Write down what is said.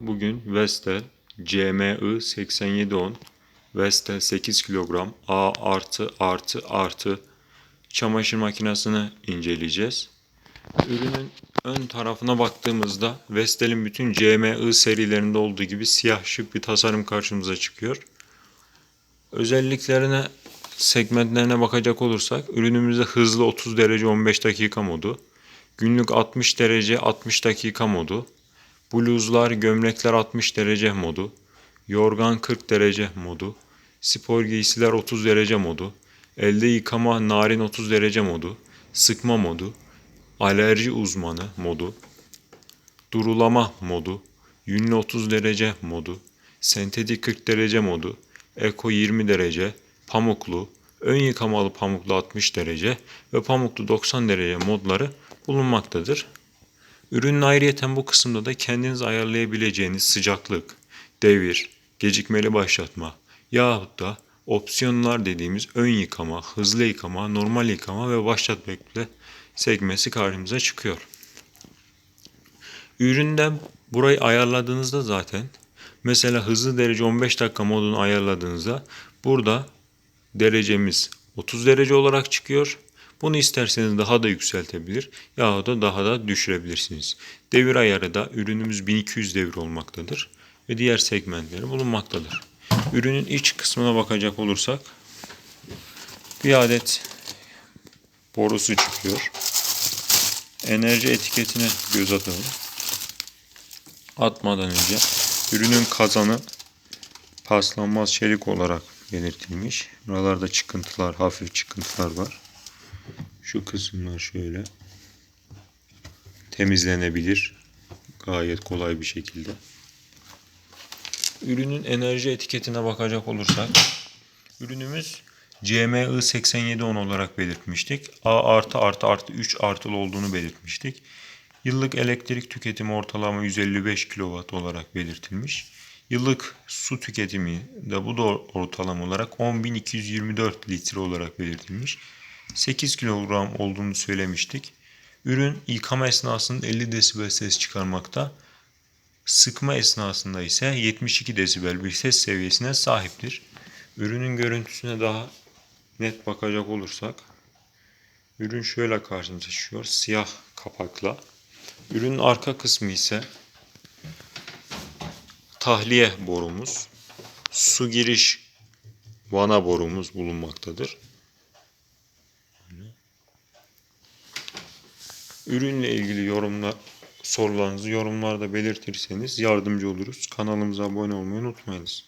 Bugün Vestel CMI 8710 Vestel 8 kilogram A artı artı artı çamaşır makinesini inceleyeceğiz. Ürünün ön tarafına baktığımızda Vestel'in bütün CMI serilerinde olduğu gibi siyah şık bir tasarım karşımıza çıkıyor. Özelliklerine, segmentlerine bakacak olursak ürünümüzde hızlı 30 derece 15 dakika modu, günlük 60 derece 60 dakika modu, bluzlar, gömlekler 60 derece modu, yorgan 40 derece modu, spor giysiler 30 derece modu, elde yıkama narin 30 derece modu, sıkma modu, alerji uzmanı modu, durulama modu, yünlü 30 derece modu, sentetik 40 derece modu, eko 20 derece, pamuklu, ön yıkamalı pamuklu 60 derece ve pamuklu 90 derece modları bulunmaktadır. Ürünün ayrıyeten bu kısımda da kendiniz ayarlayabileceğiniz sıcaklık, devir, gecikmeli başlatma yahut da opsiyonlar dediğimiz ön yıkama, hızlı yıkama, normal yıkama ve başlat bekle sekmesi karşımıza çıkıyor. Üründen burayı ayarladığınızda zaten mesela hızlı derece 15 dakika modunu ayarladığınızda burada derecemiz 30 derece olarak çıkıyor. Bunu isterseniz daha da yükseltebilir yahut da daha da düşürebilirsiniz. Devir ayarı da ürünümüz 1200 devir olmaktadır ve diğer segmentleri bulunmaktadır. Ürünün iç kısmına bakacak olursak bir adet borusu çıkıyor. Enerji etiketine göz atalım. Atmadan önce ürünün kazanı paslanmaz çelik olarak belirtilmiş. Buralarda çıkıntılar, hafif çıkıntılar var. Şu kısımlar şöyle temizlenebilir. Gayet kolay bir şekilde. Ürünün enerji etiketine bakacak olursak ürünümüz CMI 8710 olarak belirtmiştik. A artı artı artı 3 artılı olduğunu belirtmiştik. Yıllık elektrik tüketimi ortalama 155 kW olarak belirtilmiş. Yıllık su tüketimi de bu da ortalama olarak 10.224 litre olarak belirtilmiş. 8 kilogram olduğunu söylemiştik. Ürün yıkama esnasında 50 desibel ses çıkarmakta. Sıkma esnasında ise 72 desibel bir ses seviyesine sahiptir. Ürünün görüntüsüne daha net bakacak olursak ürün şöyle karşımıza çıkıyor. Siyah kapakla. Ürünün arka kısmı ise tahliye borumuz, su giriş vana borumuz bulunmaktadır. Ürünle ilgili yorumlar sorularınızı yorumlarda belirtirseniz yardımcı oluruz. Kanalımıza abone olmayı unutmayınız.